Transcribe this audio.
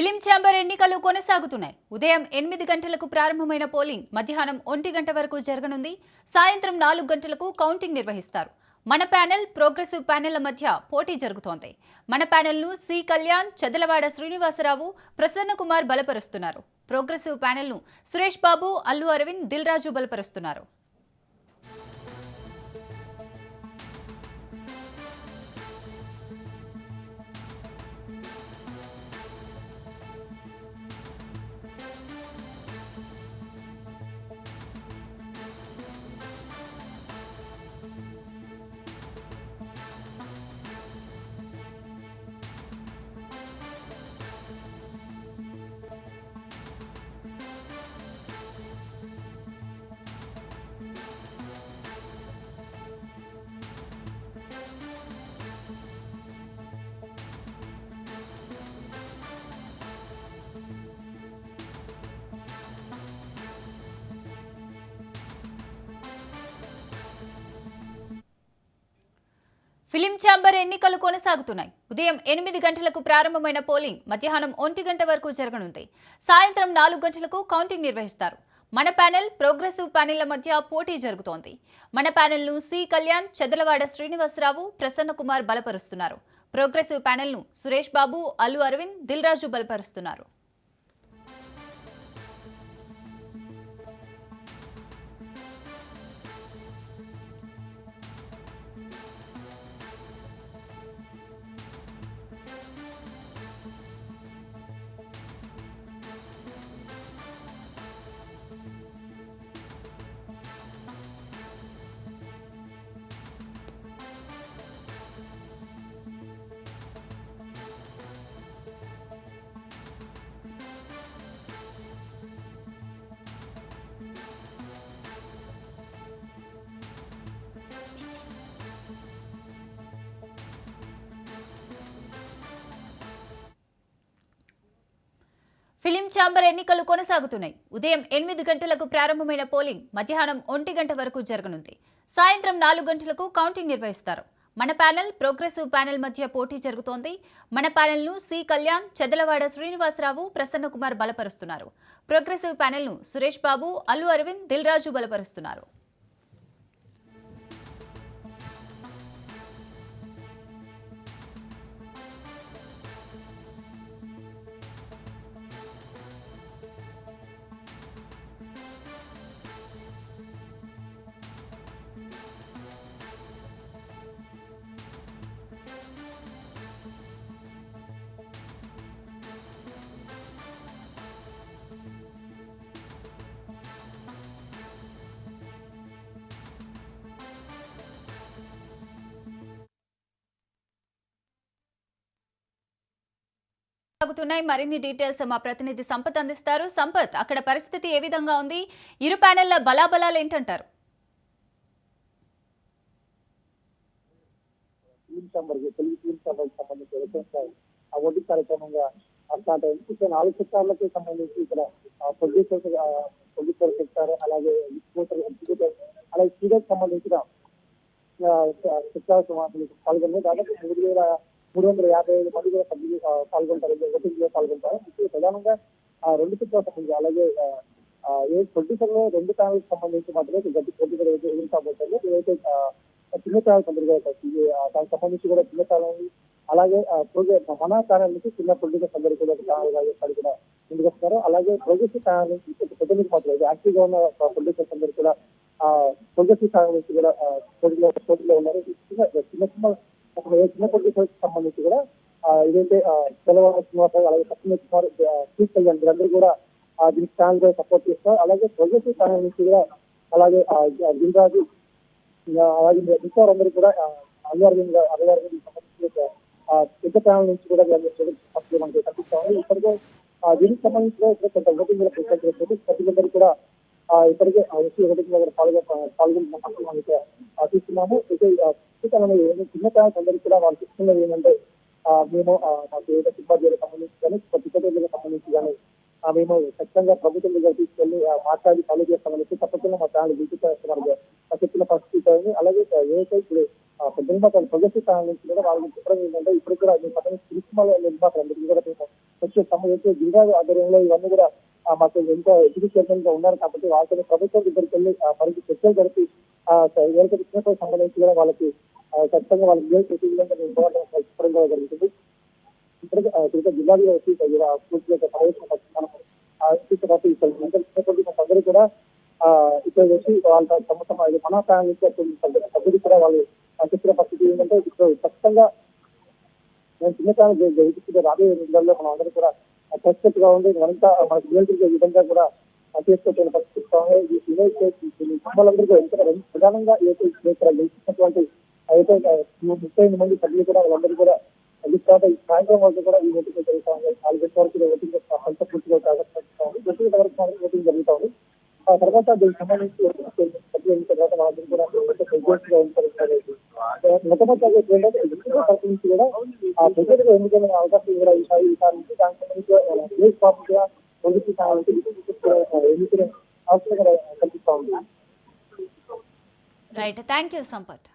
Film chamber ఎన్నికలు కొనసాగుతున్నాయి. ఉదయం ఎనిమిది గంటలకు ప్రారంభమైన పోలింగ్ మధ్యాహ్నం ఒంటి గంట వరకు జరగనుంది. సాయంత్రం నాలుగు గంటలకు కౌంటింగ్ నిర్వహిస్తారు. మన ప్యానెల్ ప్రోగ్రెసివ్ ప్యానెల్ల మధ్య పోటీ జరుగుతోంది. మన ప్యానెల్ను సి కళ్యాణ్ చెదలవాడ శ్రీనివాసరావు ప్రసన్నకుమార్ బలపరుస్తున్నారు. ప్రోగ్రెసివ్ ప్యానెల్ను సురేష్ బాబు అల్లు అరవింద్ దిల్ రాజు బలపరుస్తున్నారు. ఫిలిం ఛాంబర్ ఎన్నికలు కొనసాగుతున్నాయి. ఉదయం ఎనిమిది గంటలకు ప్రారంభమైన పోలింగ్ మధ్యాహ్నం ఒంటి గంట వరకు జరగనుంది. సాయంత్రం నాలుగు గంటలకు కౌంటింగ్ నిర్వహిస్తారు. మన ప్యానెల్ ప్రోగ్రెసివ్ ప్యానెళ్ళ మధ్య పోటీ జరుగుతోంది. మన ప్యానెల్ను సి కళ్యాణ్ చెదలవాడ శ్రీనివాసరావు ప్రసన్న కుమార్ బలపరుస్తున్నారు. ప్రోగ్రెసివ్ ప్యానెల్ను సురేష్ బాబు అల్లు అరవింద్ దిల్ రాజు బలపరుస్తున్నారు. ఫిలిం ఛాంబర్ ఎన్నికలు కొనసాగుతున్నాయి. ఉదయం ఎనిమిది గంటలకు ప్రారంభమైన పోలింగ్ మధ్యాహ్నం ఒంటి గంట వరకు జరగనుంది. సాయంత్రం నాలుగు గంటలకు కౌంటింగ్ నిర్వహిస్తారు. మన ప్యానెల్ ప్రోగ్రెసివ్ ప్యానెల్ మధ్య పోటీ జరుగుతోంది. మన ప్యానెల్ను సి కళ్యాణ్ చెదలవాడ శ్రీనివాసరావు ప్రసన్నకుమార్ బలపరుస్తున్నారు. ప్రోగ్రెసివ్ ప్యానెల్ను సురేష్ బాబు అల్లు అరవింద్ దిల్ రాజు బలపరుస్తున్నారు. సాగుతున్నాయి. మరిన్ని డీటెయిల్స్ మా ప్రతినిధి సంపత్ అందిస్తారు. సంపత్ అక్కడ పరిస్థితి ఏ విధంగా ఉంది? ఇరు ప్యానెల్ల బలాబలాలు ఏంటంటారు? టీమ్ కార్యక్రమంగా స్టార్ట్ అయింది. ఇక్కడ నాలుగు సెక్టార్లకి సంబంధించి ఇక్కడ ప్రొడ్యూసర్స్ ప్రొడ్యూసర్ సెక్టార్ అలాగే ఎగ్జిక్యూటర్ ఎగ్జిక్యూటర్ అలాగే సీడర్ సంబంధించిన సెక్టార్ పాల్గొన్నారు దాదాపు మూడు వేల మూడు వందల యాభై ఐదు మంది కూడా సభ్యులు పాల్గొంటారు. ఓటింగ్లో పాల్గొంటారు. ముఖ్యంగా ప్రధానంగా ఆ, రెండు సెక్టార్ సంబంధించి అలాగే ఏ ప్రొడ్యూసర్లో రెండు ఛానల్స్ సంబంధించి మాత్రమే గట్టి పోటీ కూడా ఎదురు- ఎదుర్కోబోతుంది ఏదైతే చిన్న ఛానల్ సందర్భంగా దానికి సంబంధించి కూడా చిన్న ఛానల్ అలాగే ప్రోగ్రెస్ మన ఛానల్ నుంచి చిన్న ప్రొడ్యూసర్స్ అందరూ కూడా ఛానల్ కానీ ఏర్పడి కూడా ముందుకు అలాగే ప్రోగ్రెసివ్ ఛానల్ నుంచి కొంచెం పెద్ద నుంచి మాత్రం యాక్టివ్గా ఉన్న ప్రొడ్యూసర్స్ అందరూ కూడా ఆ ప్రోగ్రెసివ్ ఛానల్ నుంచి కూడా పోటీలో పోటీలో ఉన్నారు. చిన్న చిన్న ఒక చిన్న ప్రొడ్యూసర్స్ సంబంధించి కూడా ఏదైతే ఇదైతే శ్రీనివాస అలాగే సత్యమే కుమార్ స్పీక్ కళ్యాణ్ వీరందరూ కూడా దీనికి ఛానల్గా సపోర్ట్ చేస్తారు. అలాగే ప్రొగ్రెసివ్ ఛానల్ నుంచి కూడా అలాగే ఆ, గిరిరాజు అలాగే మిగతా అందరూ కూడా ఆ, అల్లు అరవింద్ సంబంధించి పెద్ద ఛానల్ నుంచి కూడా వీళ్ళు చేయడం మనకి కనిపిస్తాము ఇప్పటికే దీనికి సంబంధించి ఇక్కడ కొంత ఓటింగ్ కూడా ప్రిపేర్ చేస్తుంది సభ్యులందరూ కూడా ఇప్పటికే ఆ వచ్చి ఓటింగ్ దగ్గర పాల్గొ పాల్గొంటున్న మనకి చూస్తున్నాము అయితే ఆ, ప్రస్తుతం అనేది చిన్న ప్యానల్స్ అందరికీ కూడా వాళ్ళు చెప్తున్నది ఏంటంటే మేము మాకు ఏదైతే సిబ్బందికి సంబంధించి కానీ టికెట్లకు సంబంధించి కానీ మేము ఖచ్చితంగా ప్రభుత్వం దగ్గర తీసుకెళ్ళి మాట్లాడి పనులు చేస్తామని చెప్పి తప్పకుండా మా ఛానల్ విజిట్ చేస్తున్నారు. చెప్పిన పరిస్థితి అలాగే ఏదైతే ఇప్పుడు నిర్మాతలు ప్రొజెక్ట్ ఛానల్ నుంచి కూడా వాళ్ళకి చెప్పడం ఏంటంటే ఇప్పుడు కూడా మేము పక్కన సినిమాల నిర్మాత అందరికీ కూడా మేము వచ్చే సమయం అయితే గిరిరాజు ఆధ్వర్యంలో ఇవన్నీ కూడా మాకు ఎంతో ఎడ్యుకేషన్గా ఉన్నారు కాబట్టి వాళ్ళతో ప్రభుత్వం దగ్గరికి వెళ్ళి ఆ, మరింత చర్చలు జరిపి ఆ, ఏదైతే సంబంధించి కూడా వాళ్ళకి ఖచ్చితంగా వాళ్ళకి మేలు చేసే విధంగా మేము పోరాటం చెప్పడం కూడా జరుగుతుంది ఇప్పటికే జిల్లాలో వచ్చి పూర్తి యొక్క ప్రవేశం అందరూ కూడా ఇక్కడ వచ్చి వాళ్ళ తమ తమ మన ఫ్యామిలీ సభ్యులు కూడా వాళ్ళు చెప్పిన పరిస్థితి ఏంటంటే ఇక్కడ ఖచ్చితంగా నేను చిన్నతనం జరుగుతుంది రాబోయే రోజుల్లో మనం అందరూ కూడా ఖచ్చితంగా ఉంది ఉండి మరింత మనకు నియంత్రించే విధంగా కూడా ఆ, చేసుకొచ్చిన పరిస్థితి ఈ విలేజ్ కుటుంబాలందరూ ఎంత ప్రధానంగా ఏదైతే ఇక్కడ గెలిచినటువంటి అయితే ముప్పై ఐదు మంది సభ్యులు కూడా వాళ్ళందరూ కూడా అది తర్వాత ఈ సాయంత్రం వరకు కూడా ఈ ఓటింగ్ జరుగుతా ఉంది. నాలుగు గంటల వరకు ఓటింగ్ అంత పూర్తిగా జరుగుతూ ఉంది. వ్యక్తిగత వరకు ఓటింగ్ జరుగుతా ఉంది. ఆ తర్వాత దీనికి సంబంధించి సభ్యులు అయిన తర్వాత వాళ్ళందరూ కూడా ప్రెసిడెంట్ ఉంటారు. మొట్టమొదటి నుంచి కూడా ఆ ప్రెసిడెంట్గా ఎన్నికైన అవకాశం కూడా ఈసారి ఈసారి నుంచి దానికి సంబంధించి ప్లేస్ పార్టీ కూడా పొందుతూ ఎన్నికల అవసరం కూడా కల్పిస్తా ఉంది. రైట్. Thank you Sampath.